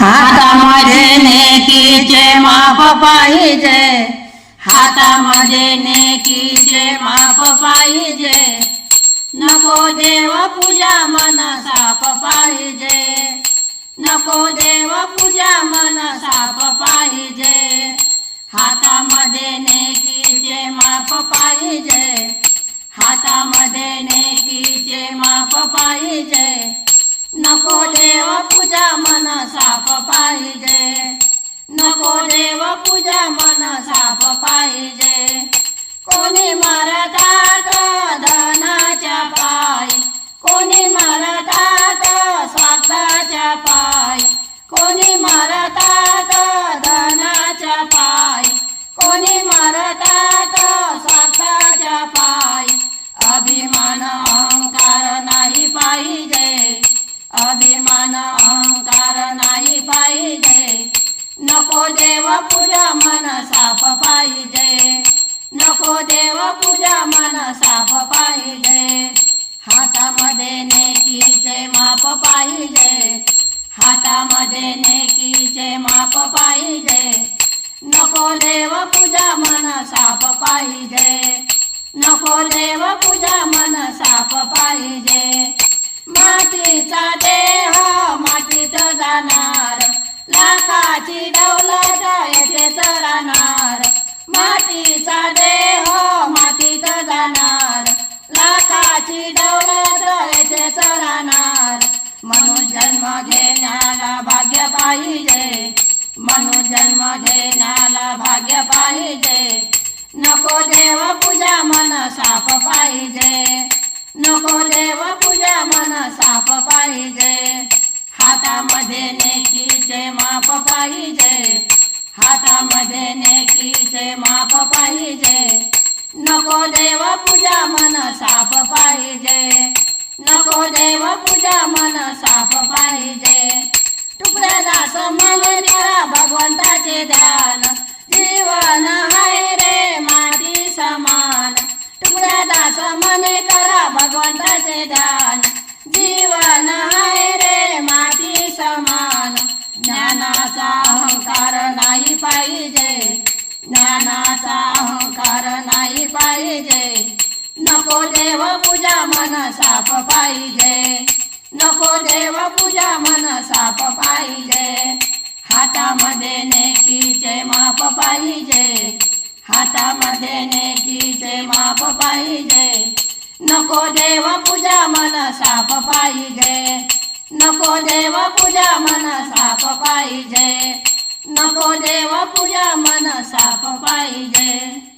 हातामध्ये नेकीचे माप पाहिजे हातामध्ये नेकीचे माप पाहिजे नको देव पूजा मन साप पाहिजे नको देव पूजा मन साप पाहिजे हातामध्ये नेकीचे माप पाहिजे हातामध्ये नेकीचे माप पाहिजे नको देव पूजा मन साप पाहिजे. नको देव पूजा मन साप पाहिजे. कोणी मरतात धनाच्या पायी कोणी मारतात पाहिजे. नको देव पूजा मन साप पाहिजे. नको देव पूजा मन साप पाहिजे. हातामध्ये नेकीचे माप पाहिजे. हातामध्ये नेकीचे माप पाहिजे. नको देव पूजा मन साप पाहिजे. नको देव पूजा मन साप पाहिजे. मातीचा देह मातीत जाणार. लाखाची दौलत येथे सरणार मातीचा देह मातीत जाणार. लाखाची दौलत येथे सरणार म्हणून जन्म घेण्याला भाग्य पाहिजे. म्हणून जन्म घेण्याला भाग्य पाहिजे. नको देव पूजा मन साप पाहिजे. नको देव पूजा मन साप पाहिजे. हातामध्ये नेकीचे माप पाहिजे हातामध्ये नेकीचे माप पाहिजे नको देव पूजा मन साप पाहिजे नको देव पूजा मन साप पाहिजे तुकड्या दास मन करा भगवंताचे ध्यान जीवन हाय रे माती समान. तुकड्या दास मने करा भगवंताचे ध्यान मनाचा अहंकार नाही पाहिजे. नको देव पूजा मन साप पाहिजे. नको देव पूजा मन साप पाहिजे. हातामध्ये नेकीचे माप पाहिजे. हातामध्ये नेकीचे माप पाहिजे. नको देव पूजा मन साप पाहिजे. नको देव पूजा मन साप पाहिजे. नको देव पूजा मन साप पाहिजे.